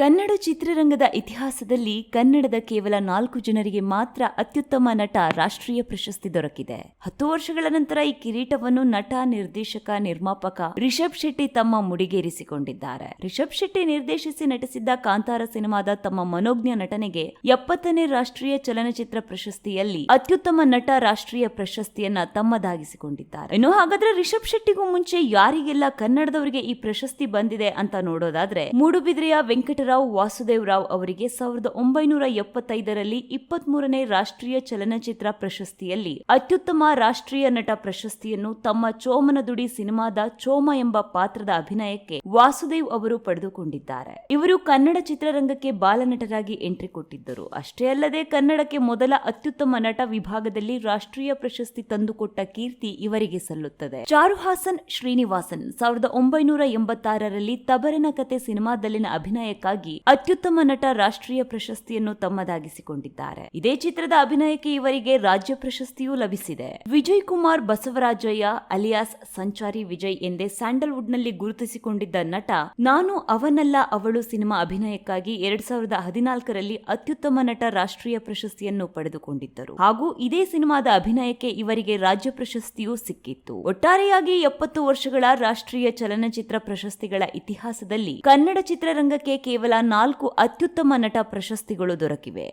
ಕನ್ನಡ ಚಿತ್ರರಂಗದ ಇತಿಹಾಸದಲ್ಲಿ ಕನ್ನಡದ ಕೇವಲ ನಾಲ್ಕು ಜನರಿಗೆ ಮಾತ್ರ ಅತ್ಯುತ್ತಮ ನಟ ರಾಷ್ಟ್ರೀಯ ಪ್ರಶಸ್ತಿ ದೊರಕಿದೆ. ಹತ್ತು ವರ್ಷಗಳ ನಂತರ ಈ ಕಿರೀಟವನ್ನು ನಟ, ನಿರ್ದೇಶಕ, ನಿರ್ಮಾಪಕ ರಿಷಬ್ ಶೆಟ್ಟಿ ತಮ್ಮ ಮುಡಿಗೇರಿಸಿಕೊಂಡಿದ್ದಾರೆ. ರಿಷಬ್ ಶೆಟ್ಟಿ ನಿರ್ದೇಶಿಸಿ ನಟಿಸಿದ್ದ ಕಾಂತಾರ ಸಿನಿಮಾದ ತಮ್ಮ ಮನೋಜ್ಞ ನಟನೆಗೆ ಎಪ್ಪತ್ತನೇ ರಾಷ್ಟ್ರೀಯ ಚಲನಚಿತ್ರ ಪ್ರಶಸ್ತಿಯಲ್ಲಿ ಅತ್ಯುತ್ತಮ ನಟ ರಾಷ್ಟ್ರೀಯ ಪ್ರಶಸ್ತಿಯನ್ನ ತಮ್ಮದಾಗಿಸಿಕೊಂಡಿದ್ದಾರೆ. ಇನ್ನು ಹಾಗಾದ್ರೆ ರಿಷಬ್ ಶೆಟ್ಟಿಗೂ ಮುಂಚೆ ಯಾರಿಗೆಲ್ಲ ಕನ್ನಡದವರಿಗೆ ಈ ಪ್ರಶಸ್ತಿ ಬಂದಿದೆ ಅಂತ ನೋಡೋದಾದ್ರೆ ಮೂಡುಬಿದ್ರೆಯ ವೆಂಕಟರಾವ್ ರಾವ್ ಅವರಿಗೆ ಸಾವಿರದ ಒಂಬೈನೂರ ಎಪ್ಪತ್ತೈದರಲ್ಲಿ ಇಪ್ಪತ್ಮೂರನೇ ರಾಷ್ಟ್ರೀಯ ಚಲನಚಿತ್ರ ಪ್ರಶಸ್ತಿಯಲ್ಲಿ ಅತ್ಯುತ್ತಮ ರಾಷ್ಟ್ರೀಯ ನಟ ಪ್ರಶಸ್ತಿಯನ್ನು ತಮ್ಮ ಚೋಮನದುಡಿ ಸಿನಿಮಾದ ಚೋಮ ಎಂಬ ಪಾತ್ರದ ಅಭಿನಯಕ್ಕೆ ವಾಸುದೇವ್ ಅವರು ಪಡೆದುಕೊಂಡಿದ್ದಾರೆ. ಇವರು ಕನ್ನಡ ಚಿತ್ರರಂಗಕ್ಕೆ ಬಾಲನಟರಾಗಿ ಎಂಟ್ರಿ ಕೊಟ್ಟಿದ್ದರು. ಅಷ್ಟೇ ಅಲ್ಲದೆ ಕನ್ನಡಕ್ಕೆ ಮೊದಲ ಅತ್ಯುತ್ತಮ ನಟ ವಿಭಾಗದಲ್ಲಿ ರಾಷ್ಟ್ರೀಯ ಪ್ರಶಸ್ತಿ ತಂದುಕೊಟ್ಟ ಕೀರ್ತಿ ಇವರಿಗೆ ಸಲ್ಲುತ್ತದೆ. ಚಾರುಹಾಸನ್ ಶ್ರೀನಿವಾಸನ್ ಸಾವಿರದ ಒಂಬೈನೂರ ಎಂಬತ್ತಾರರಲ್ಲಿ ತಬರನ ಕತೆ ಸಿನಿಮಾದಲ್ಲಿನ ಅಭಿನಯಕ್ಕಾಗಿ ಅತ್ಯುತ್ತಮ ನಟ ರಾಷ್ಟ್ರೀಯ ಪ್ರಶಸ್ತಿಯನ್ನು ತಮ್ಮದಾಗಿಸಿಕೊಂಡಿದ್ದಾರೆ. ಇದೇ ಚಿತ್ರದ ಅಭಿನಯಕ್ಕೆ ಇವರಿಗೆ ರಾಜ್ಯ ಪ್ರಶಸ್ತಿಯೂ ಲಭಿಸಿದೆ. ವಿಜಯ್ ಕುಮಾರ್ ಬಸವರಾಜಯ್ಯ ಅಲಿಯಾಸ್ ಸಂಚಾರಿ ವಿಜಯ್ ಎಂದೇ ಸ್ಯಾಂಡಲ್ವುಡ್ನಲ್ಲಿ ಗುರುತಿಸಿಕೊಂಡಿದ್ದ ನಟ, ನಾನು ಅವನಲ್ಲ ಅವಳು ಸಿನಿಮಾ ಅಭಿನಯಕ್ಕಾಗಿ ಎರಡ್ ಸಾವಿರದ ಹದಿನಾಲ್ಕರಲ್ಲಿ ಅತ್ಯುತ್ತಮ ನಟ ರಾಷ್ಟ್ರೀಯ ಪ್ರಶಸ್ತಿಯನ್ನು ಪಡೆದುಕೊಂಡಿದ್ದರು. ಹಾಗೂ ಇದೇ ಸಿನಿಮಾದ ಅಭಿನಯಕ್ಕೆ ಇವರಿಗೆ ರಾಜ್ಯ ಪ್ರಶಸ್ತಿಯೂ ಸಿಕ್ಕಿತ್ತು. ಒಟ್ಟಾರೆಯಾಗಿ ಎಪ್ಪತ್ತು ವರ್ಷಗಳ ರಾಷ್ಟ್ರೀಯ ಚಲನಚಿತ್ರ ಪ್ರಶಸ್ತಿಗಳ ಇತಿಹಾಸದಲ್ಲಿ ಕನ್ನಡ ಚಿತ್ರರಂಗಕ್ಕೆ ಕೇವಲ ನಾಲ್ಕು ಅತ್ಯುತ್ತಮ ನಟ ಪ್ರಶಸ್ತಿಗಳು ದೊರಕಿವೆ.